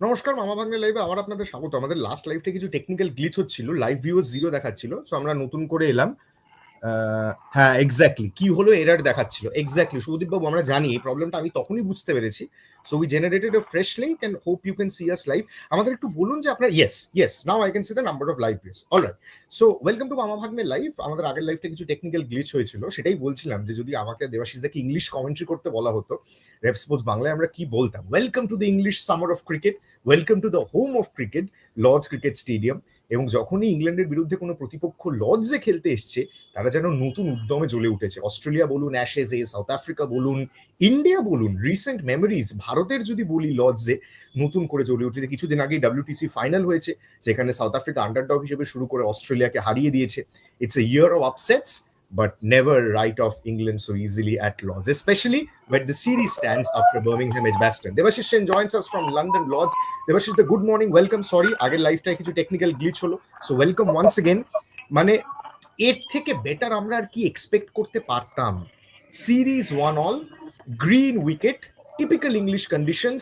নমস্কার, মামা ভাগ্নে লাইভে আবার আপনাদের স্বাগত। আমাদের লাস্ট লাইভটা কিছু টেকনিক্যাল গ্লিচ হচ্ছিল লাইভ ভিউ জিরো দেখাচ্ছিল সো আমরা নতুন করে এলাম। হ্যাঁ এক্স্যাক্টলি কি হলো এরার দেখাচ্ছিল? এক্স্যাক্টলি শুভদীপ বাবু আমরা জানি, এই প্রবলেমটা আমি তখনই বুঝতে পেরেছি। So we generated a fresh link and hope you can see us live আমাদের একটু বলুন যে আপনার yes yes now I can see the number of live views alright so welcome to Mama Bhagne live আমাদের আগের লাইভটা কিছু technical glitch হয়েছিল। সেটাই বলছিলাম যে যদি আমাকে দেবাশিস দাকে ইংলিশ কমেন্ট্রি করতে বলা হতো রেপ স্পোর্টস বাংলায় আমরা কি বলতাম? Welcome to the English summer of cricket welcome to the home of cricket Lord's cricket stadium এবং যখনই ইংল্যান্ডের বিরুদ্ধে কোনো প্রতিপক্ষ লর্ডসে খেলতে এসছে, তারা যেন নতুন উদ্যমে জ্বলে উঠেছে। অস্ট্রেলিয়া বলুন অ্যাশেজে সাউথ আফ্রিকা বলুন ইন্ডিয়া বলুন রিসেন্ট মেমোরিজ ভারতের যদি বলি লর্ডসে, নতুন করে জ্বলে উঠেছে। কিছুদিন আগেই ডাব্লিউটিসি ফাইনাল হয়েছে, যেখানে সাউথ আফ্রিকা আন্ডারডগ হিসেবে শুরু করে অস্ট্রেলিয়াকে হারিয়ে দিয়েছে। It's a year of upsets but never write off England so easily at Lords, especially when the series stands after Birmingham Edgbaston. Devashish Shen joins us from London Lords. Devashish, the good morning, welcome. Sorry, I get লাইফটায় কিছু technical glitch হলো So welcome once again. মানে এর থেকে better আমরা আর expect expect করতে Series one all. Green wicket. Typical English conditions.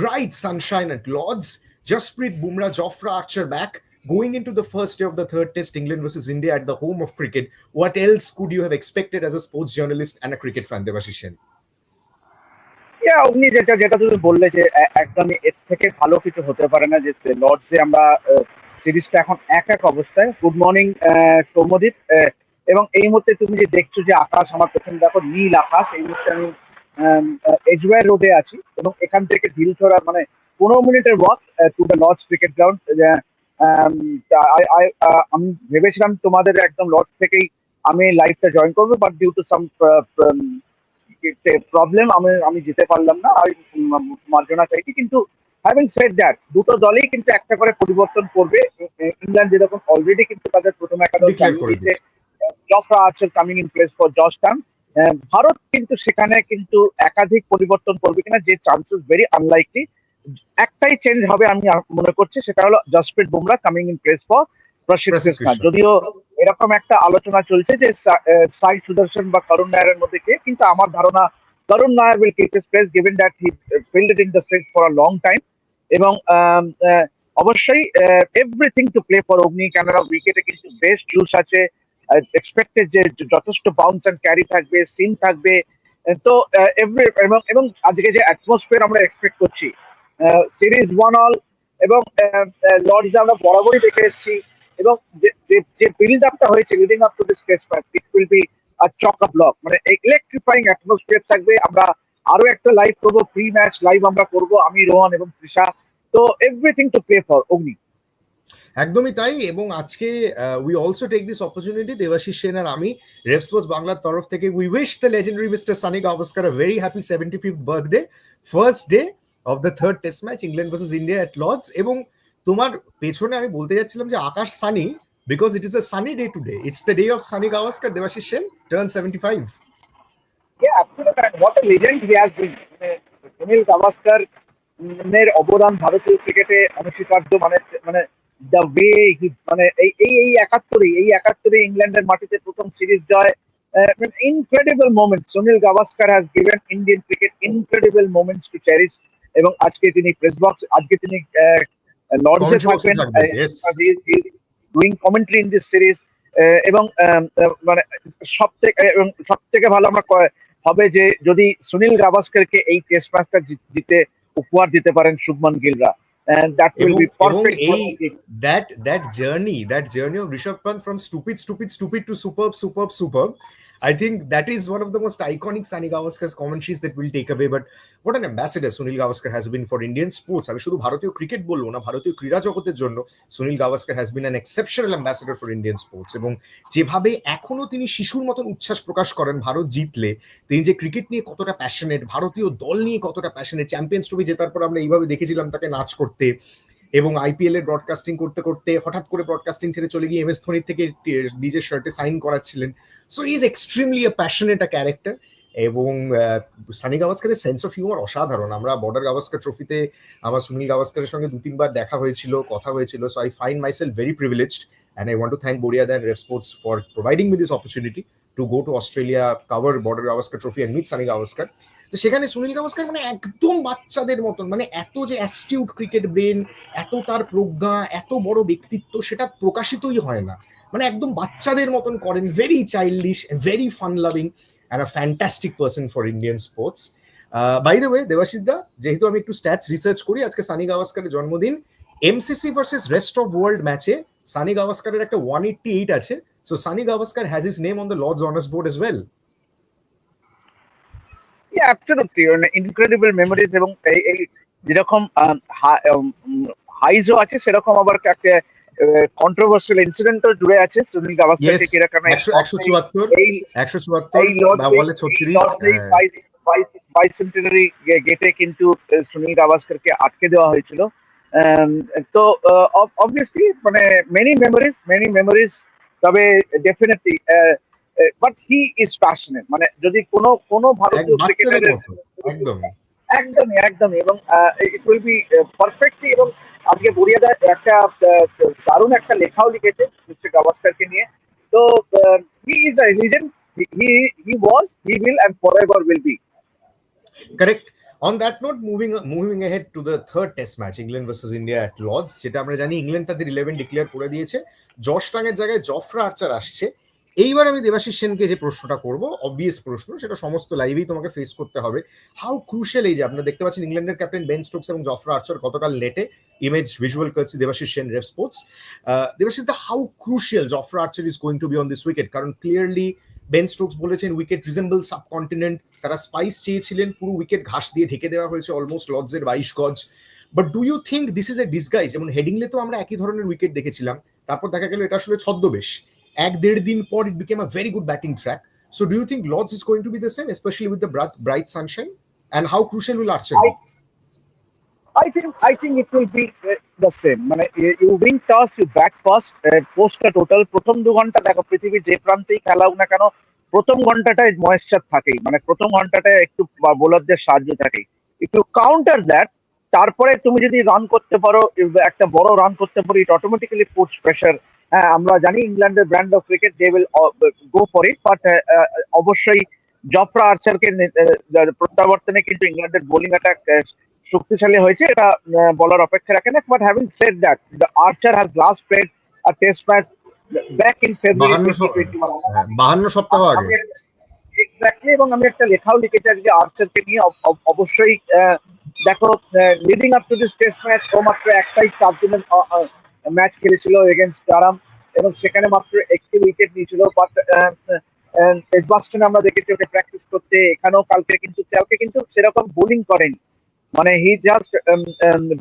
Bright sunshine at Lords. Jasprit Bumrah, Jofra Archer back. Going into the first day of the third test, England versus India at the home of cricket, what else could you have expected as a sports journalist and a cricket fan, Devashish Sen? Yeah অমনি যেটা যেটা তুমি বললে যে একদমই এর থেকে ভালো কিছু হতে পারে না যে লর্ডসে আমরা সিরিজটা এখন এক এক অবস্থায়। Good morning Soumyadip. আহ, এবং এই মুহূর্তে তুমি যে দেখছ যে আকাশ আমার প্রথম দেখো নীল আকাশ এই মুহূর্তে আমি এজওয়ার রোডে আছি। এবং এখান থেকে ঢিলছড়া মানে পনেরো মিনিটের walk to the Lord's cricket ground আমি ভেবেছিলাম তোমাদের একদম লর্ডস থেকেই আমি লাইভটা জয়েন করব but due to some problem আমি আমি যেতে পারলাম না। আমি মার্জনা চাইছি কিন্তু হ্যাভিং সেড দ্যাট দুটো দলই কিন্তু একটা করে পরিবর্তন করবে। ইংল্যান্ড যেরকম অলরেডি কিন্তু তাদের প্রথম একাদশ চালিয়ে দিয়েছে। Coming in place for Georgetown Bharat কিন্তু সেখানে কিন্তু একাধিক পরিবর্তন করবে কিনা যে চান্সেস ভেরি আনলাইকলি একটাই চেঞ্জ হবে আমি মনে করছি সেটা হলো Jasprit Bumrah coming in place for Prasidh Krishna যদিও এরকম একটা আলোচনা চলছে যে সাই সুদর্শন বা করুণ নায়ারের মধ্যে কে কিন্তু আমার ধারণা Karun Nair will keep his place given that he field in the state for a long time এবং অবশ্যই এভরিথিং টু প্লে ফর অগ্নি কেননা উইকেটে কিন্তু বেস্ট জুস আছে। এক্সপেক্টেড যে যথেষ্ট বাউন্স অ্যান্ড ক্যারি থাকবে সিন থাকবে। তো এভরি এবং এবং আজকে যে অ্যাটমসফিয়ার আমরা এক্সপেক্ট করছি সিরিজ ওয়ান অল এবং লর্ডসে আমরা বরাবরই দেখে এসেছি এবং যে- যে বিল্ড আপটা হয়েছে leading up to this test match it will be chock a block মানে ইলেকট্রিফাইং অ্যাটমসফিয়ার থাকবে। আমরা আরও একটা লাইভ করব প্রি ম্যাচ লাইভ আমরা করব, আমি, রোহন এবং তৃষা। তো এভরিথিং টু প্লে ফর অগ্নি। একদমই তাই এবং আজকে we also take this opportunity Debashis Sen আর আমি রেপ বাংলার তরফ থেকে we wish the legendary Mr Sunny Gavaskar a very happy seventy fifth birthday first day of the third test match England versus India at Lord's এবং তোমার পেছনে আমি বলতে যাচ্ছিলাম যে আকাশ sunny because it is a sunny day today it's the day of Sunny Gavaskar Debashis Sen turn seventy five Sunil Gavaskar এর অবদান ভারতীয় ক্রিকেটে অনস্বীকার্য মানে মানে দ্য ওয়ে মানে এই এই এই একাত্তরে এই একাত্তরে ইংল্যান্ডের মাটিতে প্রথম series Joy incredible moment Sunil Gavaskar has given Indian cricket incredible moments to cherish এবং আজকে তিনি প্রেস বক্স আজকে তিনি লর্ডসে থাকবেন doing commentary in this series এবং মানে সব থেকে এবং সব থেকে ভালো আমরা হবে যে যদি সুনীল গাভাস্করকে এই টেস্ট ম্যাচটা জিতে উপহার দিতে পারেন Shubman গিলরা that that that journey that journey of Rishabh Pant from stupid stupid stupid to superb superb superb I think that is one of the most iconic Sani Gavaskar's commentaries that we'll take away, but what an ambassador Sunil Gavaskar has been for Indian sports. আমি শুধু ভারতীয় cricket বলব না, ভারতীয় ক্রীড়া জগতের জন্য Sunil Gavaskar has been an exceptional ambassador for Indian sports এবং যেভাবে এখনও তিনি শিশুর মতন উচ্ছ্বাস প্রকাশ করেন ভারত জিতলে, তিনি যে ক্রিকেট নিয়ে কতটা প্যাশনেট ভারতীয় দল নিয়ে কতটা প্যাশনেট চ্যাম্পিয়ন্স ট্রফি জেতার পর আমরা এইভাবে দেখেছিলাম তাকে নাচ করতে এবং আইপিএল এর ব্রডকাস্টিং করতে করতে হঠাৎ করে ব্রডকাস্টিং ছেড়ে চলে গিয়ে এম এস ধোনির থেকে নিজের শার্টে sign করাচ্ছিলেন। So is extremely uh passionate a character এবং সানি গাভাস্কারের সেন্স অফ হিউমার অসাধারণ। আমরা বর্ডার গাভাস্কার ট্রফিতে আমার সুনীল গাভাস্কারের সঙ্গে দু, তিনবার দেখা হয়েছিল, কথা হয়েছিল। So I find myself very privileged and I want to thank Boria than Rev Sports for providing me this opportunity to go to Australia cover Border Gavaskar trophy and meet Sunny Gavaskar তো সেখানে সুনীল গাভাস্কার মানে একদম বাচ্চাদের মতন মানে এত যে astute cricket brain এত তার প্রজ্ঞা, এত বড় ব্যক্তিত্ব, সেটা প্রকাশিতই হয় না। মানে একদম বাচ্চাদের মতন করেন very childish very fun loving and a fantastic person for Indian sports by the way Debashis da, যেহেতু আমি একটু স্ট্যাটস রিসার্চ করি, আজকে সানি গাভাস্কারের জন্মদিন MCC versus rest of world ম্যাচে সানি গাভাস্কারের একটা ওয়ান এইটটি এইট আছে। So Sunny Gavaskar has his name on the Lord's honours board as well Yeah, absolutely. মানে ইনক্রেডিবল মেমোরিজ এবং এই এই যেরকম হাইজও আছে সেরকম আবার একটা কন্ট্রোভার্সিয়াল ইনসিডেন্টও জুড়ে আছে সুনীল গাভাস্কারকে Yes, কীরকম একশো একশো চুয়াত্তর এই একশো চুয়াত্তর এই লর্ডস বলে ছত্রিশ বাইসেন্টেনারি গেটে কিন্তু আহ, সুনীল গাভাস্করকে আটকে দেওয়া হয়েছিল। আম, তো অবভিয়াসলি মানে মেনি মেমোরিজ মেনি মেমোরিজ তবে definitely but he is passionate মানে যদি কোনো কোনো এক ভারতীয় বাচ্চাদের ক্রিকেটারের মতো একদম একদমই। একদমই এবং ইট উইল বি পারফেক্টলি এবং আজকে বরিয়াদা একটা আহ, দারুণ একটা লেখাও লিখেছে মিস্টার গাভাস্কারকে নিয়ে। তো he is a legend he he was he will and forever will be Correct. On that note, moving moving ahead to the third test match, England versus India at Lords, যেটা আমরা জানি England তাদের eleven declare করে দিয়েছে। Josh টাঙের জায়গায় Jofra Archer আসছে। এইবার আমি দেবাশিস সেনকে যে প্রশ্নটা করব অবভিয়াস প্রশ্ন সেটা সমস্ত লাইভেই তোমাকে ফেস করতে হবে। হাউ ক্রুশিয়াল এই যে আপনারা দেখতে পাচ্ছেন ইংল্যান্ডের ক্যাপ্টেন বেন স্টোকস এবং জফরা আর্চার গতকাল নেটে ইমেজ ভিজুয়াল করছি Debashis Sen Rev Sports Debashis da how crucial Jofra Archer is going to be on this wicket কারণ ক্লিয়ারলি বেন স্টোকস বলেছেন উইকেট রিজেম্বল সাবকন্টিনেন্ট তারা স্পাইস চেয়েছিলেন, পুরো wicket ঘাস দিয়ে ঢেকে দেওয়া হয়েছে অলমোস্ট লর্ডসের বাইশ গজ। But do you think this is a disguise যেমন হেডিংলে তো আমরা একই ধরনের উইকেট দেখেছিলাম, তারপর দেখা গেল এটা আসলে ছদ্মবেশ। এক দেড় দিন পর it became a very good batting track so do you think Lord's is going to be the same specially with the bright sunshine and how crucial will Archer I- think I think it will be uh, the same. মানে you- you win toss you bat first post total প্রথম দু ঘণ্টা দেখো পৃথিবীর যে প্রান্তেই খেলা হোক না কেন প্রথম ঘন্টাটায় ময়েশ্চার থাকেই। মানে প্রথম ঘন্টাটায় একটু বোলারদের সাহায্য থাকেই। একটু কাউন্টার দ্যাট তারপরে তুমি যদি রান করতে পারো একটা বড় রান করতে পারো ইট অটোমেটিক্যালি পুটস প্রেশার হ্যাঁ আমরা জানি ইংল্যান্ডের brand of cricket they will go for it but অবশ্যই জফরা আর্চারকে আহ, প্রত্যাবর্তনে কিন্তু ইংল্যান্ডের বোলিং অ্যাটাক শক্তিশালী হয়েছে এটা বলার অপেক্ষা রাখে না। But having said that the Archer has last played a test match back in February হ্যাঁ, বাহান্ন সপ্তাহ আগে। এক্স্যাক্টলি এবং আমি একটা লেখাও লিখেছি আজকে আর্চারকে নিয়ে। অব- অব- অবশ্যই দেখো leading up to this test match ও মাত্র একটাই চার দিনের ম্যাচ খেলেছিল এগেনস্ট আরাম এবং সেখানে মাত্র একটি উইকেট নিয়েছিল। বাট এজবাস্টনে আমরা দেখেছি ওকে প্র্যাকটিস করতে। এখানেও কালকে কিন্তু কালকে কিন্তু সেরকম বোলিং করেনি। মানে he just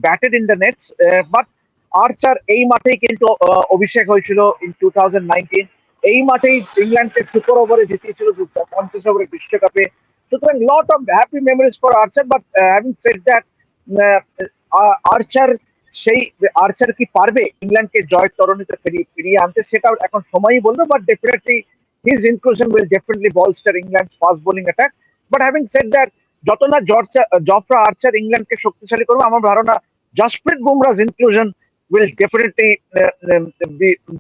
batted in the nets but Archer এই মাঠেই কিন্তু অভিষেক হয়েছিল ইন টু এই মাঠেই ইংল্যান্ডকে সুপার ওভারে জিতিয়েছিল পঞ্চাশ ওভারের বিশ্বকাপে। সুতরাং lot of happy memories for Archer but having said that Archer সেই আর্চার কি পারবে ইংল্যান্ডকে জয়ের তরণীতে ফিরিয়ে ফিরিয়ে আনতে? সেটাও এখন সময়ই বলব but definitely his inclusion will definitely bolster England fast bowling attack but having said that যত না জফরা আর্চার ইংল্যান্ডকে শক্তিশালী করবে, আমার ধারণা Jasprit Bumrah's inclusion will definitely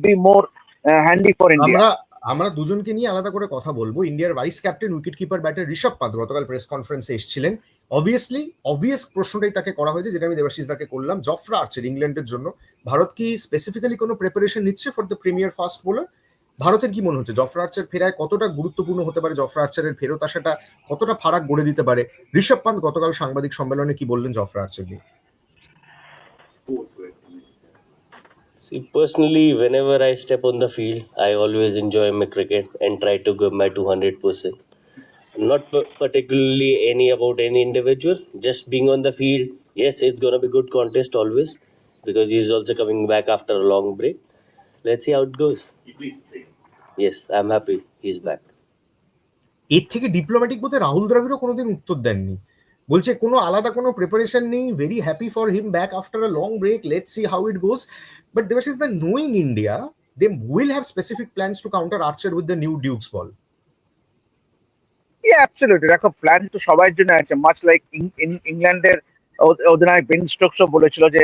be more handy for India আমরা দুজনকে নিয়ে আলাদা করে কথা বলব। ইন্ডিয়ার vice captain wicketkeeper batter Rishabh Pant গতকাল প্রেস কনফারেন্সে এসেছিলেন। অবভিয়াসলি অবভিয়াস প্রশ্নটাই তাকে করা হয়েছে, যেটা আমি দেবাশিস দাকে করলাম, জফরা আর্চার ইংল্যান্ডের জন্য। ভারত কি স্পেসিফিক্যালি কোনো প্রিপারেশন নিচ্ছে for the premier fast bowler ভারতের কি মনে হচ্ছে জফরা আর্চার ফেরায় কতটা গুরুত্বপূর্ণ হতে পারে জফরা আর্চারের ফেরত আসাটা কতটা ফারাক গড়ে দিতে পারে ঋষভ পান্ত গতকাল সাংবাদিক সম্মেলনে কি বললেন জফরা আর্চার নিয়ে See, personally, whenever I step on the field, I always enjoy my cricket and try to give my 200%. Not particularly any about any individual, just being on the field. Yes, it's going to be good contest always because he's also coming back after a long break. Let's see how it goes. Yes, I'm happy. He's back. এর থেকে diplomatic বোধে রাহুল দ্রাবিড়ও কোনোদিন উত্তর দেননি। বলছে কোনো আলাদা কোনো প্রিপারেশন নেই। Very happy for him back after a long break let see how it goes but Dewas is the knowing India they will have specific plans to counter Archer with the new Dukes ball Yeah, absolutely. দেখো plan তো সবার জন্য আছে। Much like ইংল্যান্ডের অধিনায়ক Ben স্টোকসও বলেছিল যে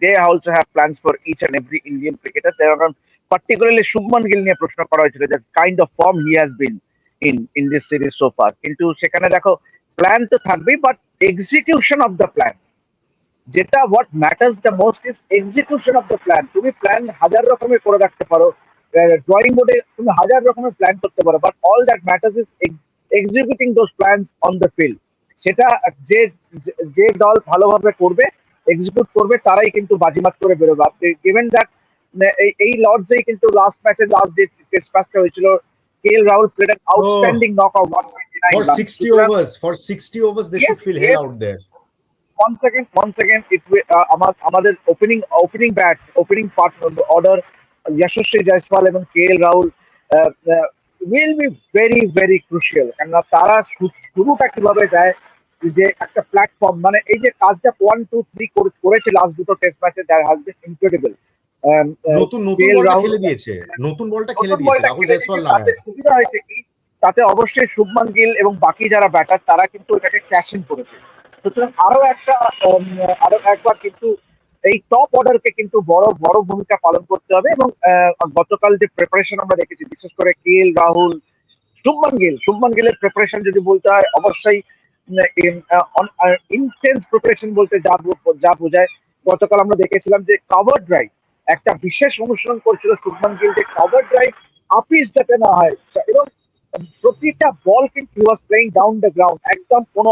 they also have plans for each and every Indian cricketer কারণ পার্টিকুলারলি শুভমান গিল নিয়ে প্রশ্ন করা হয়েছিল যে kind of form he has been in in this series so far কিন্তু সেখানে দেখো প্ল্যান তো থাকবেই but execution of the plan যেটা what matters the most is execution of the plan তুমি প্ল্যান হাজার রকমের করে রাখতে পারো ড্রয়িং বোর্ডে তুমি হাজার রকমের প্ল্যান করতে পারো but all that matters is executing those plans on the field সেটা যে যে- দল ভালোভাবে করবে এক্সিকিউট করবে তারাই কিন্তু বাজিমাত করে বেরোবে আপনি গিভেন দ্যাট এই লর্ডসেই কিন্তু লাস্ট ম্যাচে লাস্ট যে টেস্ট ম্যাচটা হয়েছিল K L Rahul played an outstanding knock out For 60 overs, for 60 overs, they Yes, should feel yes. hell out there. one second, one second. It আমার আমাদের opening opening bat opening part order Yashasvi Jaiswal এবং K L Rahul will be very very crucial কেননা তারা শুরুটা কীভাবে দেয় যে একটা প্ল্যাটফর্ম মানে এই যে কাজটা ওয়ান টু থ্রি করেছে লাস্ট দুটো টেস্ট ম্যাচে দ্যাট হ্যাজ বিন ইনক্রেডিবল নতুন নতুন বলটা খেলে দিয়েছে। নতুন বলটা খেলে দিয়েছে রাহুল জয়সওয়াল না সুবিধা হয়েছে কি? তাতে অবশ্যই শুভমান গিল এবং বাকি যারা ব্যাটার তারা কিন্তু এটাকে ক্যাশ ইন করেছে। সুতরাং আরও একটা আরও একবার কিন্তু এই টপ অর্ডারকে কিন্তু বড় বড় ভূমিকা পালন করতে হবে এবং গতকাল যে প্রিপারেশন আমরা দেখেছি বিশেষ করে কেএল রাহুল শুভমান গিল। শুভমান গিলের প্রিপারেশন যদি বলতে হয় অবশ্যই ইনটেন্স প্রিপারেশন বলতে যা যা বোঝায়। গতকাল আমরা দেখেছিলাম যে কভার ড্রাইভ একটা বিশেষ অনুশীলন করছিল শুভমান গিল যে কভার ড্রাইভ আপিস যাতে না হয়। এবং প্রতিটা বল কিন্তু was playing down the ground একদম কোনো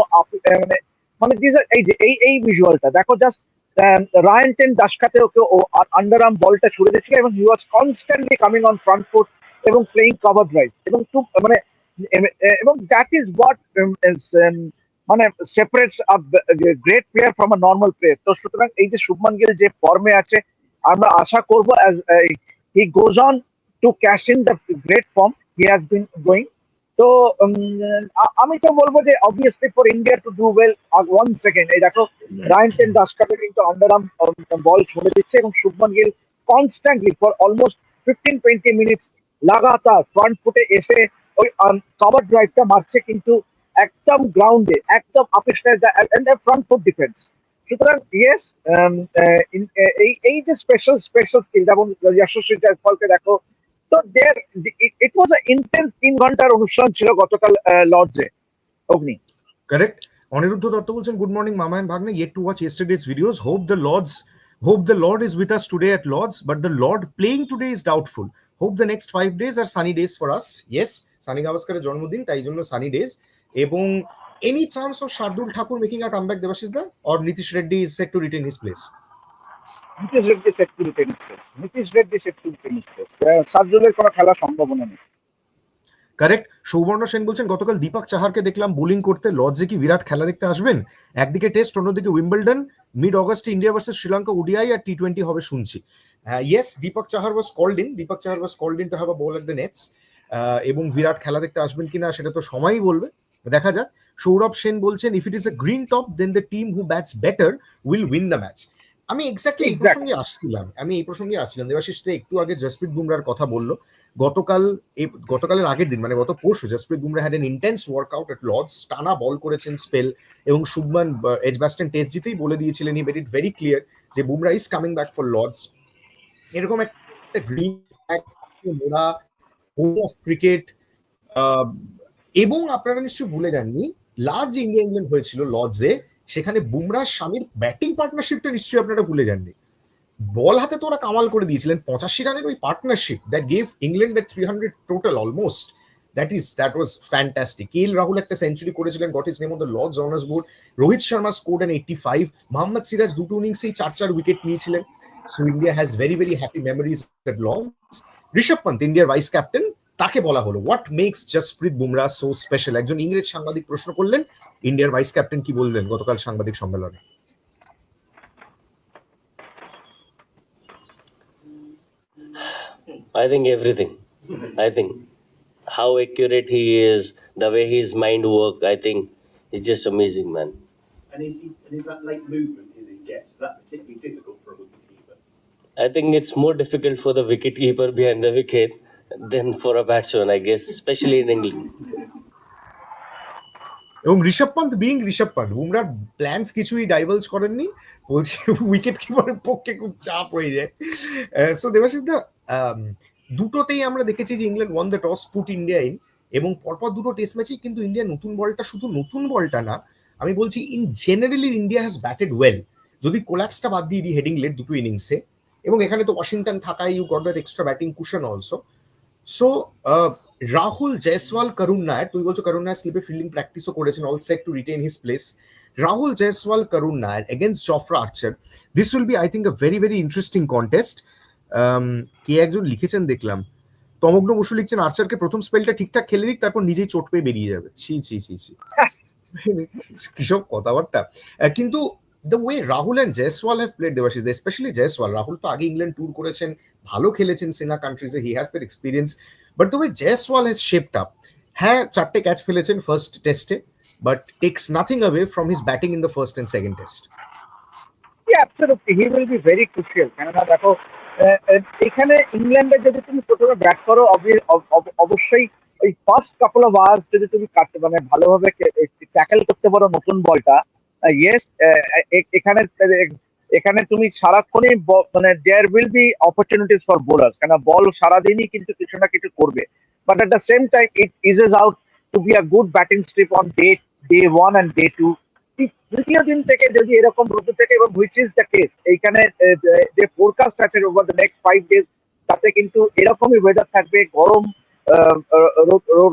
মানে মানে are- এই যে, এই এই ভিজুয়ালটা দেখো just Ryan ten Doeschate okay under arm বলটা ছুড়ে দিচ্ছিল এবং he was constantly coming on front foot এবং প্লেইং কভার ড্রাইভ এবং মানে এবং দ্যাট ইজ হোয়াট মানে separate great player from a normal player তো সুতরাং এই যে শুভমান গিল যে ফর্মে আছে, আমরা আশা করব he goes on to cash in the great form he has been going তো আমি তো বলব যে obviously for India to do well one second এই দেখো রায়ন টেন দাসকাপে কিন্তু আন্ডার আর্ম বল ছুড়ে দিচ্ছে এবং Shubman Gill constantly for almost fifteen twenty minutes লাগাতার ফ্রন্ট ফুটে এসে ওই কভার ড্রাইভটা মারছে কিন্তু একদম গ্রাউন্ডে একদম আপিস্টার ফ্রন্ট ফুট ডিফেন্স সুতরাং ইয়েস এই এই যে স্পেশাল স্পেশাল স্কিল যেমন যশস্বী জয়সওয়ালকে দেখো, তো দের ইট ওয়াজ ইন্টেন্স তিন ঘণ্টার অনুষ্ঠান ছিল গতকাল লর্ডসে অগ্নি। Correct. অনিরুদ্ধ দত্ত বলছেন good morning mama and bhagne, yet to watch yesterday's videos. Hope the lords, hope the Lord is with us today at lords, but the Lord playing today is doubtful. Hope the next five days are sunny days for us. Yes Sunny গাভাস্কারের জন্মদিন, তাই জন্য sunny days এবং any chance of Shardul Thakur making a comeback Debashis da? Or Nitish Reddy is set to retain his place Nitish Reddy set to tennis place Nitish Reddy set to tennis place সার্জুলের কোনো সম্ভাবনা নেই correct সৌবর্ণ Sen বলছেন গতকাল দীপক চাহারকে দেখলাম bowling করতে লর্ডসে কি বিরাট খেলা দেখতে আসবেন? একদিকে টেস্ট অন্যদিকে উইম্বলডন মিড অগস্টে ইন্ডিয়া ভার্সেস শ্রীলঙ্কা ওডিআই আর টি টোয়েন্টি হবে শুনছি। Yes Deepak Chahar was called in Deepak Chahar was called in to have a bowl at the nets এবং বিরাট খেলা দেখতে আসবেন কিনা সেটা তো সময়ই বলবে। দেখা যাক। সৌরভ সেন বলছেন if it is a green top then the team who bats better will win the match আমি এক্স্যাক্টলি এই প্রসঙ্গে আসছিলাম। আমি এই প্রসঙ্গে আসছিলাম। দেবাশিস একটু আগে জসপ্রীত বুমরার কথা বলল। গতকাল গতকালের আগের দিন মানে গত পরশু Jasprit Bumrah had an intense workout at Lord's টানা বল করেছেন স্পেল এবং শুভমান এজ ব্যাস্টেন টেস্ট জিতেই বলে দিয়েছিলেন he made it very clear যে Bumrah is coming back for Lord's এরকম একটা গ্রিন মোড়া হোম অফ ক্রিকেট এবং আপনারা নিশ্চয়ই ভুলে যাননি লাস্ট ইন্ডিয়া ইংল্যান্ড হয়েছিল লর্ডসে সেখানে বুমরার স্বামীর ব্যাটিং পার্টনারশিপটা নিশ্চয়ই আপনারা ভুলে যাননি। বল হাতে তো ওরা কামাল করে দিয়েছিলেন, পঁচাশি রানের ওই partnership that gave England that three hundred total almost that is that was fantastic K L Rahul একটা সেঞ্চুরি করেছিলেন got his name on the Lord's honours board Rohit Sharma scored an eighty five Mohammad Siraj দুটো ইনিংসেই চার চার wicket নিয়েছিলেন। So India has very very happy memories at Lord's Rishabh Pant ইন্ডিয়ার vice captain তাকে বলা হলো what makes Jasprit Bumrah so special একজন ইংরেজ সাংবাদিক প্রশ্ন করলেন ইন্ডিয়ার ভাইস ক্যাপ্টেন কি বললেন গতকাল সাংবাদিক সম্মেলনে I think everything. I think how accurate he is, the way his mind work. I think it's just amazing, man. And is, he, and is that late movement he gets, is that particularly difficult for a? I think it's more difficult for the wicketkeeper behind the wicket than for a batsman, I guess, especially in England. এবং Rishabh Pant being Rishabh Pant বুমরার plans কিছুই ডাইভালজ করেননি। বলছি wicket কিপারের পক্ষে খুব চাপ হয়ে যায়। সো দেবাশিস দা দুটোতেই আমরা দেখেছি যে England won the toss put India in এবং পরপর দুটো টেস্ট ম্যাচেই কিন্তু ইন্ডিয়া নতুন বলটা শুধু নতুন বলটা না আমি বলছি in generally India has batted well যদি কোল্যাপসটা বাদ দিয়ে দিই হেডিং লেট দুটো ইনিংসে এবং এখানে তো ওয়াশিংটন থাকায় you got that extra batting cushion also so Rahul Jaiswal Karun Nair তুই বলছো করুণ নায়ার স্লিপে ফিল্ডিং প্র্যাকটিসও করেছেন all set to retain his place Rahul Jaiswal Karun Nair against Jofra Archer this will be I think a very very interesting contest কে একজন লিখেছেন দেখলাম। তমগ্ন বসু লিখছেন আর্চারকে প্রথম স্পেলটা ঠিকঠাক খেলে দিক তারপর নিজেই চোট পেয়ে বেরিয়ে যাবে। ছি ছি ছি ছি। কিসব কথাবার্তা। কিন্তু the way Rahul and Jaiswal have played Debashis specially Jaiswal Rahul তো আগে ইংল্যান্ড ট্যুর করেছেন, ভালো খেলেছেন SENA কান্ট্রিজে he has that experience but the way Jaiswal has shaped up হ্যাঁ চারটে ক্যাচ ফেলেছেন ফার্স্ট টেস্টে but takes nothing away from his batting in the first and second test absolutely he will be very crucial কেননা দেখো এখানে ইংল্যান্ডে যদি তুমি প্রথমে ব্যাট করো অবি- অব- অব- অবশ্যই ওই ফার্স্ট কাপল অফ আওয়ার্স যদি তুমি কাটতে মানে ভালোভাবে ট্যাকেল করতে পারো নতুন বলটা ইয়েস এখানে এখানে তুমি সারাক্ষণই মানে there will be opportunities for bowler কেন বল সারাদিনই কিন্তু কিছু না কিছু করবে। But at the same time it eases out to be a good batting strip on day day one and day two তৃতীয় দিন থেকে যদি এরকম ঋতু থেকে এবং হুইচ ইজ দ্য কেস এইখানে যে ফোরকাস্ট আছে over the next five days তাতে কিন্তু এরকমই ওয়েদার থাকবে, গরম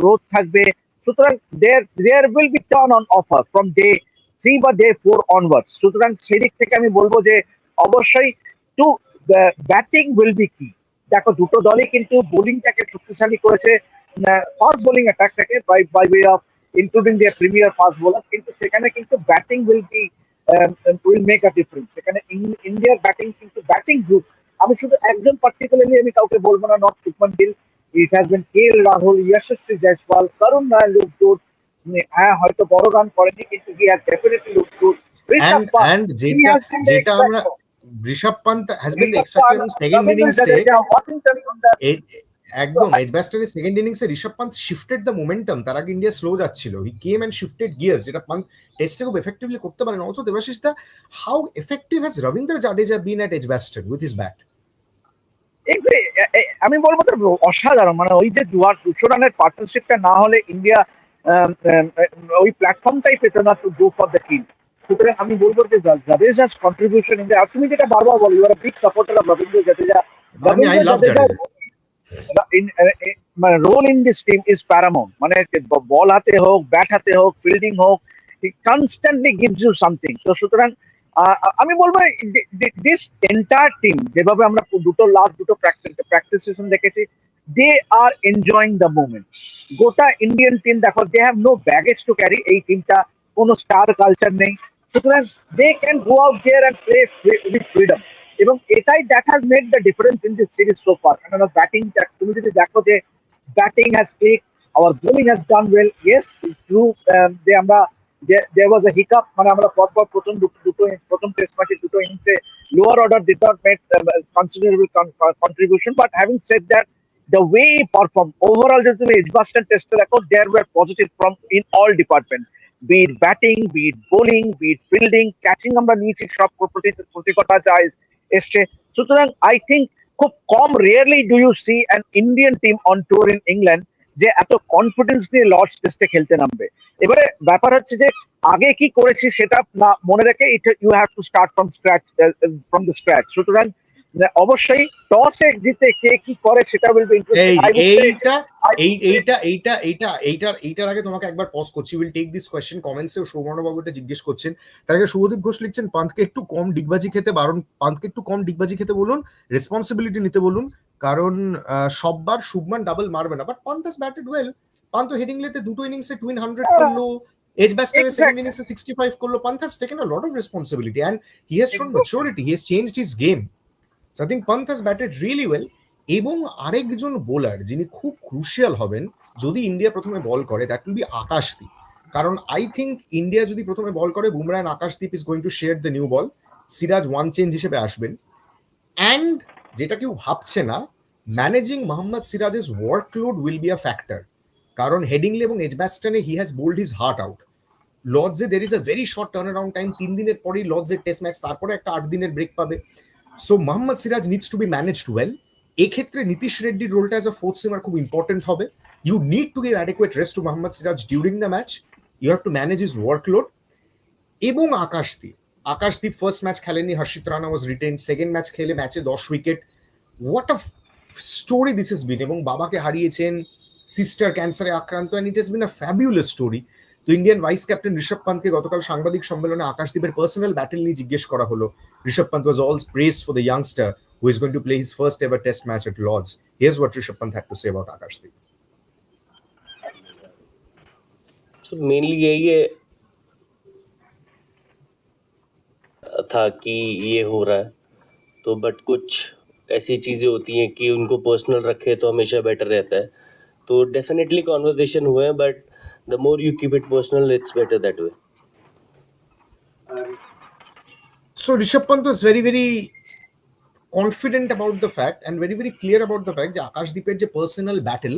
রোদ থাকবে। সুতরাং there there will be turn on offer from day three বা ডে ফোর অনওয়ার্ড সুতরাং সেই দিক থেকে আমি বলব যে অবশ্যই টু ব্যাটিং উইল বি কি দেখো, দুটো দলই কিন্তু বোলিংটাকে শক্তিশালী করেছে। Fast bowling অ্যাটাকটাকে by by way of including their premier fast bowler কিন্তু সেখানে কিন্তু batting will be will make a difference সেখানে ইন্ডিয়ার ব্যাটিং কিন্তু ব্যাটিং গ্রুপ আমি শুধু একজন পার্টিকুলারলি আমি কাউকে বলব না not Shubman Gill it has been K L Rahul Yashasvi Jaiswal Karun Nair look good হ্যাঁ হয়তো বড় রান করেনি কিন্তু he has definitely look good যেটা যেটা আমরা Rishabh Pant has been the expected second ইনিংসে একদম এজবাস্টারের সেকেন্ড ইনিংসে Rishabh Pant shifted the momentum তার আগে ইন্ডিয়া স্লো যাচ্ছিল। He came and shifted gears যেটা পান্ত টেস্টে খুব এফেক্টিভলি করতে পারেন। Also Debashis da how effective has Ravindra Jadeja been at Edgbaston with his bat আমি বলব তো অসাধারণ। মানে ওই যে দুয়ার দুশো রানের পার্টনারশিপটা না হলে ইন্ডিয়া ওই প্ল্যাটফর্মটাই পেত না to go for the team সুতরাং আমি বলব যে জাদেজাস কন্ট্রিবিউশন ইন্ডিয়া আর তুমি যেটা বারবার বলো your big supporter of Ravindra Jadeja. আমি I love Jadeja in- uh, uh, মানে role in this team is paramount মানে বল হাতে হোক ব্যাট হাতে হোক ফিল্ডিং হোক কনস্ট্যান্টলি গিভস ইউ সামথিং তো সুতরাং আহ, আমি বলব দিস এন্টায়ার টিম যেভাবে আমরা দুটো লাস্ট দুটো প্র্যাকটিস সেশন দেখেছি they are enjoying the movement গোটা ইন্ডিয়ান টিম দেখো they have no baggage to carry এই টিমটা কোনো স্টার কালচার নেই। সুতরাং they can go out there and play with freedom এবং এটাই that has made the difference in this series so far কেননা ব্যাটিং তুমি যদি দেখো যে batting has click our bowling has done well yes true যে আমরা দেয়ার ওয়াজ আ হিকআপ মানে আমরা পরপর প্রথম দুটো, প্রথম টেস্ট ম্যাচে দুটো ইনিংসে lower order did not make considerable contribution but having said that the way he performed, overall যদি তুমি এজবাস্টন টেস্টে দেখো there were positive from in all department be it batting be it bowling be it fielding catching আমরা নিয়েছি, সব প্রতি প্রতি কটা যা এসছে। সুতরাং আই থিঙ্ক খুব কম rarely do you see an Indian team on tour in England যে এত কনফিডেন্স নিয়ে লর্ডস টেস্টে খেলতে নামবে। এবারে ব্যাপার হচ্ছে যে, আগে কি করেছি সেটা না মনে রেখে it you have to start from scratch from the scratch সুতরাং অবশ্যই টসে জিতে কে কি করে সেটা উইল বি এই ইন্টারেস্টিং এইটা এই এইটা এইটা এইটা এইটার এইটার আগে তোমাকে একবার পজ করছি। উইল টেক দিস কোয়েশ্চেন কমেন্টসে সৌমর্ণ বাবু এটা জিজ্ঞেস করছেন। তার আগে শুভদীপ ঘোষ লিখছেন পান্তকে একটু কম ডিগবাজি খেতে বারণ পান্তকে একটু কম ডিগবাজি খেতে বলুন রেসপন্সিবিলিটি নিতে বলুন কারণ সববার শুভমান ডাবল মারবে না। But Pant has batted well Pant heading লেতে দুটো ইনিংসে টুইন হান্ড্রেড করল এজ ব্যাস্টারের সেকেন্ড ইনিংসে সিক্সটি ফাইভ করল। Pant has taken a lot of responsibility and he has shown maturity he has changed his game so I think Pant has batted really well এবং আরেকজন বোলার যিনি খুব ক্রুশিয়াল হবেন, যদি ইন্ডিয়া প্রথমে বল করে that will B Akashdeep কারণ I think India যদি প্রথমে বল করে Bumrah and Akash Deep is going to share the new ball Siraj one change হিসেবে আসবেন। অ্যান্ড যেটা কেউ ভাবছে না managing Mohammad Siraj's workload will be a factor কারণ হেডিংলে এবং এজব্যাস্টনে he has bowled his heart out লর্ডসে there is a very short turn around time তিন দিনের পরেই লর্ডসের টেস্ট ম্যাচ তারপরে একটা আট দিনের ব্রেক পাবে। So Mohammad Siraj needs to be managed well এক্ষেত্রে নীতিশ রেড্ডির রোলটা অ্যাজ আ ফোর্থ সিমার খুব ইম্পর্টেন্ট হবে। You need to give adequate rest to Mohammad Siraj during the match you have to manage his workload এবং Akashdeep Akashdeep first match খেলেনি Harshit Rana was retain second match খেলে ম্যাচে দশ wicket what a story this is been এবং বাবাকে হারিয়েছেন sister ক্যান্সারে আক্রান্ত। And it is been a fabulous story তো ইন্ডিয়ান ভাইস ক্যাপ্টেন ঋষভ পান্তকে গতকাল সাংবাদিক সম্মেলনে আকাশদীপের পার্সোনাল ব্যাটেল নিয়ে জিজ্ঞেস করা হলো Rishabh Pant was all praise for the youngster who is going to play his first ever test match at Lord's here's what Rishabh Pant had to say about Akashdeep तो mainly यही है था कि ये हो रहा है तो बट कुछ ऐसी चीज़ें होती हैं कि उनको पर्सनल रखे तो हमेशा बेटर रहता है तो डेफिनेटली कॉन्वर्जेशन हुए हैं but the more you keep it personal, it's better that way. So Rishabh Pant was very, very confident about the fact and very very clear about the fact যে আকাশদ্বীপের যে personal battle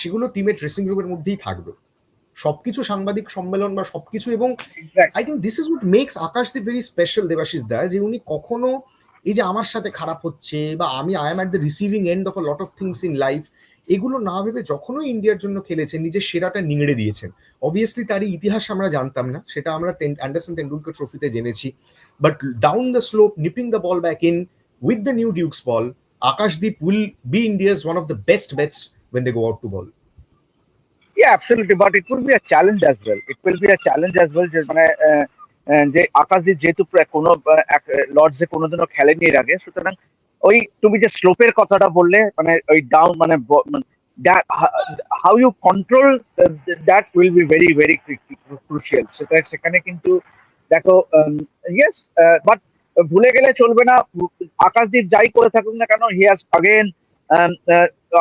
সেগুলো টিমের dressing রুমের মধ্যেই থাকবে সবকিছু সাংবাদিক সম্মেলন বা সবকিছু এবং I think this is what makes Akash Deep very special Debashis da যে উনি কখনো এই যে আমার সাথে খারাপ হচ্ছে বা আমি I am at the receiving end of a lot of things in life এগুলো না ভেবে যখনই ইন্ডিয়ার জন্য খেলেছেন নিজের সেরাটা নিংড়ে দিয়েছেন অবভিয়াসলি তার ইতিহাস আমরা জানতাম না সেটা আমরা অ্যান্ডারসন তেন্ডুলকর ট্রফিতে জেনেছি but down the slope nipping the ball back in with the new Dukes ball Akashdeep will be India's one of the best bets when they go out to ball. Yeah, absolutely. But it will be a challenge as well. It will be a challenge as well. মানে যে আকাশদীপ যেহেতু কোনো লর্ডসে কোনোদিনও খেলেনি এর আগে সুতরাং ওই তুমি যে স্লোপের কথাটা বললে মানে ওই ডাউন মানে how you control that will be very very crucial সেটা সেখানে কিন্তু দেখো ইয়েস বাট ভুলে গেলে চলবে না। আকাশদীপ যাই করে থাকুক না কেন হি হ্যাজ আগেন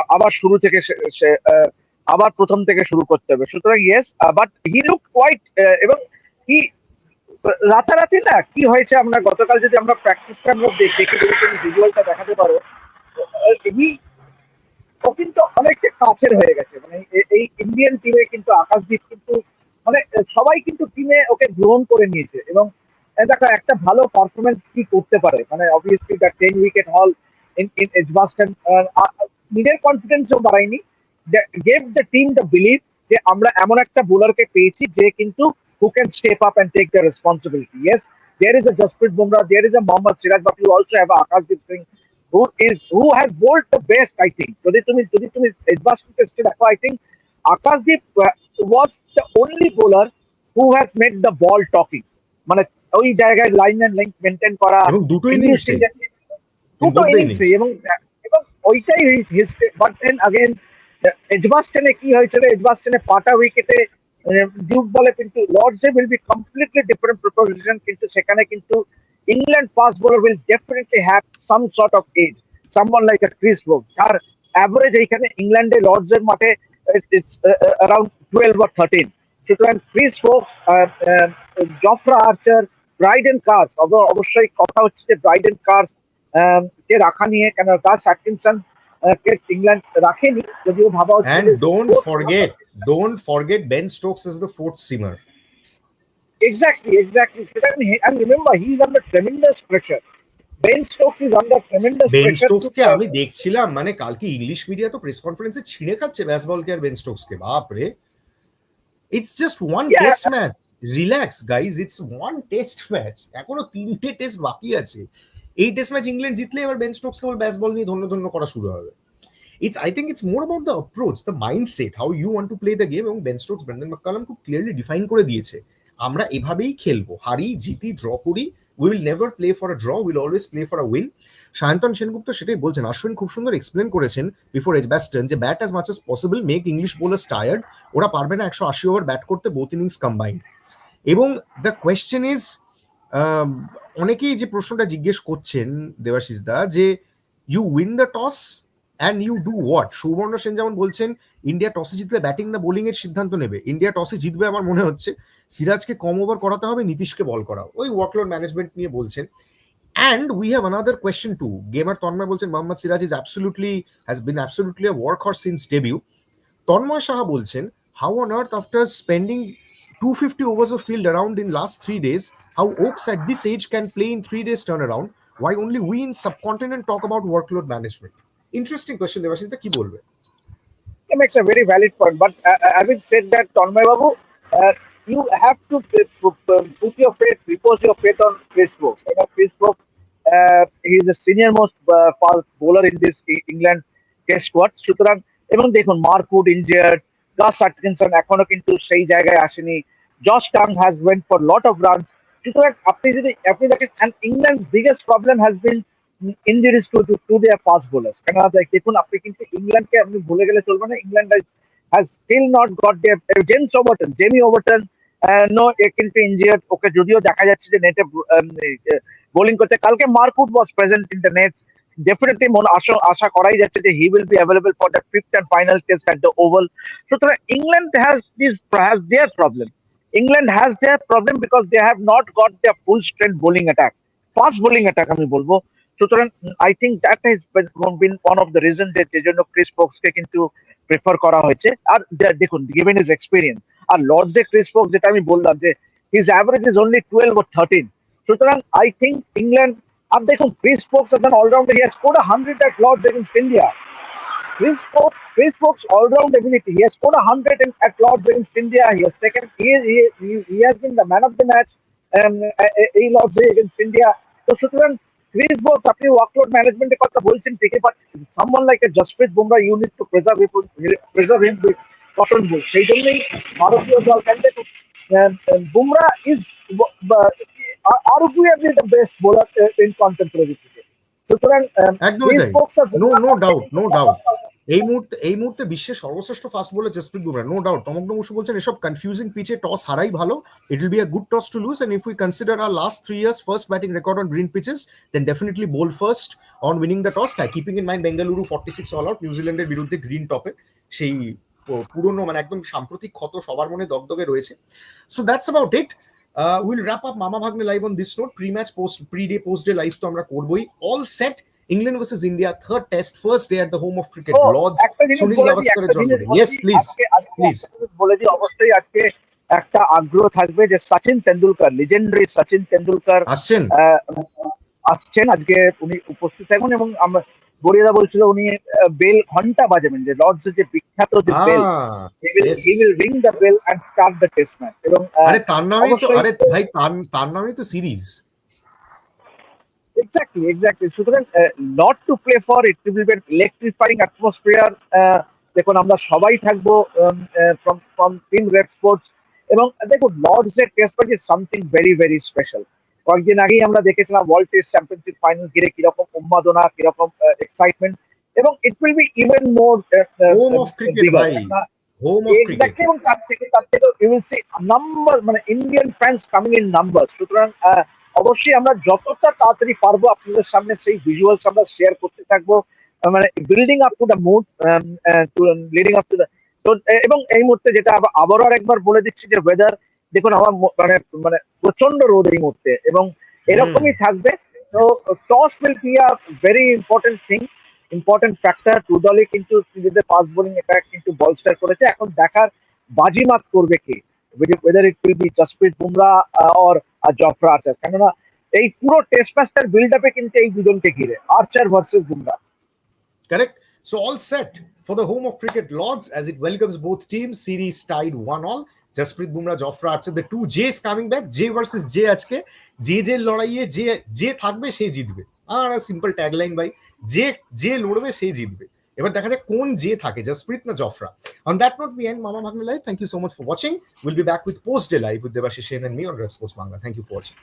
আবার শুরু থেকে সে- আবার প্রথম থেকে শুরু করতে হবে। সুতরাং yes but he look quite এবং হি রাতারাতি না, কি হয়েছে আমরা গতকাল যদি আমরা প্র্যাকটিসটা আমরা দেখে ভিজুয়ালটা দেখাতে পারো হি ও কিন্তু অনেকটা কাছের হয়ে গেছে। মানে এই ইন্ডিয়ান টিমে কিন্তু আকাশদীপ কিন্তু মানে সবাই কিন্তু টিমে ওকে গ্রহণ করে নিয়েছে এবং দেখো একটা ভালো পারফরমেন্স কি করতে পারে। মানে obviously the ten wicket haul in in Edgbaston নিজের কনফিডেন্সও বাড়ায়নি। Gave the team the belief যে আমরা এমন একটা বোলারকে পেয়েছি যে কিন্তু who can step up and take the responsibility. Yes, there is a Jasprit Bumrah, there is a Mohammad Siraj, but you also have a Akashdeep Singh who is who has bowled the best, I think. যদি তুমি যদি তুমি advancement টেস্টে দেখো I think Akashdeep uh, was the only bowler who has made the ball talking. মানে ওই জায়গায় line and link maintain করা এবং দুটো English ইনিংসে season- দুটো both the ইনিংস innings. এবং এবং ওইটাই বাট দেন আগেন এজবাস্টনে কি হয়েছিল এজবাস্টনে পাটা উইকেটে ডিউক বলে কিন্তু লর্ডসে will be completely different proposition কিন্তু, সেখানে কিন্তু England fast bowler will definitely have some sort of edge someone like a Chris broke যার অ্যাভারেজ এইখানে ইংল্যান্ডে লর্ডসের মাঠে it's around twelve or thirteen সুতরাং ক্রিস ব্রোক জফরা আর্চার ব্রাইডেন কার্স অবশ্যই কথা হচ্ছে যে ব্রাইডেন কার্স কে রাখা নিয়ে, কেন গাস অ্যাটকিনসন কে ক্রিকেট ইংল্যান্ড রাখেনি যদিও ভাবা হচ্ছে and fourth seamer exactly exactly সেটা আমি আমি আমি দেখছিলাম মানে কালকে ইংলিশ মিডিয়া তো প্রেস কনফারেন্সে ছিঁড়ে খাচ্ছে ব্যাসবল কে আর Ben Stokes K. It's just one test match relax guys it's one test match এখনও তিনটে টেস্ট বাকি আছে। এই টেস্ট ম্যাচ ইংল্যান্ড জিতলে এবার বেন স্টোকস কেবল ব্যাস বল নিয়ে ধন্য ধন্য করা শুরু হবে। It's I think it's more about the approach the mindset how you want to play the game এবং বেন স্টোকস ব্র্যান্ডন ম্যাককালাম খুব ক্লিয়ারলি ডিফাইন করে দিয়েছে। আমরা এভাবেই খেলব, হারি, জিতি ড্র করি we will never play for a draw will always play for a win Sayantan Sengupta সেটাই বলছেন, অশ্বিন খুব সুন্দর এক্সপ্লেন করেছেন বিফোর এজবাস্টন যে bat as much as possible make English bowlers tired ওরা পারবে না একশো আশি ওভার ব্যাট করতে বোথ ইনিংস কম্বাইন এবং দ্য কোয়েশ্চেন ইজ অনেকেই যে প্রশ্নটা জিজ্ঞেস করছেন দেবাশিস দা, যে you win the toss and you do what Subarna Sen যেমন বলছেন ইন্ডিয়া টসে জিতলে ব্যাটিং না বোলিং এর সিদ্ধান্ত নেবে। ইন্ডিয়া টসে জিতবে আমার মনে হচ্ছে, সিরাজকে কম ওভার করাতে হবে, নীতিশকে বল করা ওই ওয়ার্কলোড ম্যানেজমেন্ট নিয়ে বলছেন। And we have another question too. Gamer Tanmay বলছেন, Mohammad Siraj is absolutely, has been absolutely work workhorse since debut Tanmay Saha বলছেন how on earth, after spending 250 overs of field around in last three days, how Oaks at this age can play in three days turnaround? Why only we in subcontinent talk about workload management? Interesting question, Devashita. Ki bolbe? It makes a very valid point. But uh, uh, having said that, Tanmay Babu, uh, you have to p- p- p- put your faith, repose your faith on Chris Brooks. You know, Chris Brooks, uh, he is the senior most uh, fast bowler in this E- England test squad. সুতরাং এবং দেখুন মার্কুড ইনজিয়ার্ড গাস Atkinson এখনও কিন্তু সেই জায়গায় আসেনি। Josh Tongue has went for lot of run সুতরাং আপনি যদি আপনি দেখেন and England biggest problem has been injuries to to their fast bowlers কেন দেখুন আপনি কিন্তু ইংল্যান্ডকে আপনি ভুলে গেলে চলবে না। England not got their uh, James Overton, Jamie Overton, uh, no এ কিন্তু ইনজিয়ার্ড ওকে যদিও দেখা যাচ্ছে যে নেটে বোলিং করছে। কালকে Mark Wood was present in the net definitely মনে আশা আশা করাই যাচ্ছে যে he will be available for the fifth and final test at the Oval সুতরাং England has this has their problem England has their problem because they have not got the full strength bowling attack fast bowling attack আমি বলব। সুতরাং I think that has been one of the reason যে জন্য Chris ফোক্সকে কিন্তু prefer করা হয়েছে। আর দেখুন গিভেন ইজ এক্সপিরিয়েন্স আর লর্ডস ক্রিস ফোক্স যেটা আমি বললাম যে his average is only twelve O thirteen সুতরাং আই থিঙ্ক ইংল্যান্ড আর দেখুন Chris Woakes as an all-rounder he has scored a hundred at Lords against India Chris Fox, Chris Fox all-round ability. He has scored a hundred in- at Lords against India. He has taken. He, he, he, he has been the man of the match. Um, a Lords against India. তো সুতরাং Chris box আপনি workload ম্যানেজমেন্টের কথা বলছেন ঠিকই but someone like a Jasprit Bumrah you need to preserve preserve him with cotton wool সেই জন্যই ভারতীয় দল কেন দেখুন Bumrah is arguably the best bowler in contemporary cricket. সুতরাং একদমই তাই। No no doubt no doubt এই মুহূর্তে এই মুহূর্তে বিশ্বের সর্বশ্রেষ্ঠ fast bowler Jasprit Bumrah no doubt Tamoghna Basu বলছেন এসব কনফিউজিং পিচে টস হারাই ভালো। It will be a good toss to lose and if we consider our last three years first batting record on green pitches then definitely bowl first on winning the toss keeping in mind Bengaluru forty six all out নিউজিল্যান্ডের বিরুদ্ধে green টপে সেই পুরনো মানে একদম সাম্প্রতিক ক্ষত সবার মনে দগদগে রয়েছে। So that's about it will wrap up Mama Bhagne live on this note pre match post pre day post day live তো আমরা করবোই। All set England versus India third test first day at the home of cricket Lord's Sunil গাভাস্করের জন্মদিন। Yes please জিনিস বলে দিই অবশ্যই আজকে একটা আগ্রহ থাকবে যে সচিন তেন্ডুলকার লিজেন্ডারি সচিন তেন্ডুলকার আসছেন? আসছেন আজকে উনি উপস্থিত থাকবেন এবং আমরা বরিয়াদা বলছিল উনি বেল ঘণ্টা বাজাবেন যে লর্ডস যে বিখ্যাত যে bell. He will ring the bell and start the test match. এবং আরে তার নামেই তো আরে ভাই তার তার নামেই তো সিরিজ Exactly, exactly. সুতরাং not to play for it will be electrifying atmosphere দেখুন আমরা সবাই থাকব from from team Red Sports এবং দেখুন লর্ডস এর test match is something very very special কয়েকদিন আগেই আমরা দেখেছিলাম ওয়ার্ল্ড টেস্ট চ্যাম্পিয়নশিপ ফাইনাল ঘিরে কীরকম উন্মাদনা কীরকম এক্সাইটমেন্ট এবং it will be even more home of cricket ভাই। হোম অফ ক্রিকেট এবং তার থেকে তার থেকে ইউ উইল সি নাম্বার মানে Indian fans coming in number সুতরাং অবশ্যই আমরা যতটা তাড়াতাড়ি পারব আপনাদের সামনে সেই ভিজুয়ালস আমরা শেয়ার করতে থাকব। মানে building up to the mood leading up to the এবং এই মুহূর্তে যেটা আবার আবারও আরেকবার বলে দিচ্ছি যে ওয়েদার দেখুন আমার মানে মানে প্রচণ্ড রোদ এই মুহূর্তে এবং এরকমই থাকবে। তো toss will be a very important thing important factor দু দলে কিন্তু নিজেদের ফাস্ট বোলিং অ্যাটাক কিন্তু বলস্টার করেছে। এখন দেখার বাজিমাত করবে কে? Whether it will be Jasprit Bumrah or Jofra Archer কেননা এই পুরো টেস্ট ম্যাচটার বিল্ড আপে কিন্তু এই দুজনকে ঘিরে Archer versus Bumrah Correct. So all set for the home of cricket Lords as it welcomes both teams. Series tied one all. Bumrah, Jofra Archer the two J is coming back J versus J আজকে যে যে লড়াইয়ে যে যে থাকবে সে জিতবে। আর simple tagline ভাই যে যে লড়বে সে জিতবে। এবার দেখা যাক কোন যে থাকে, জসপ্রীত না Jofra? On that note me and Mama Bhagne live thank you so much for watching will be back with post day live with Debashis Sen and me on Red Sports Bangla thank you for watching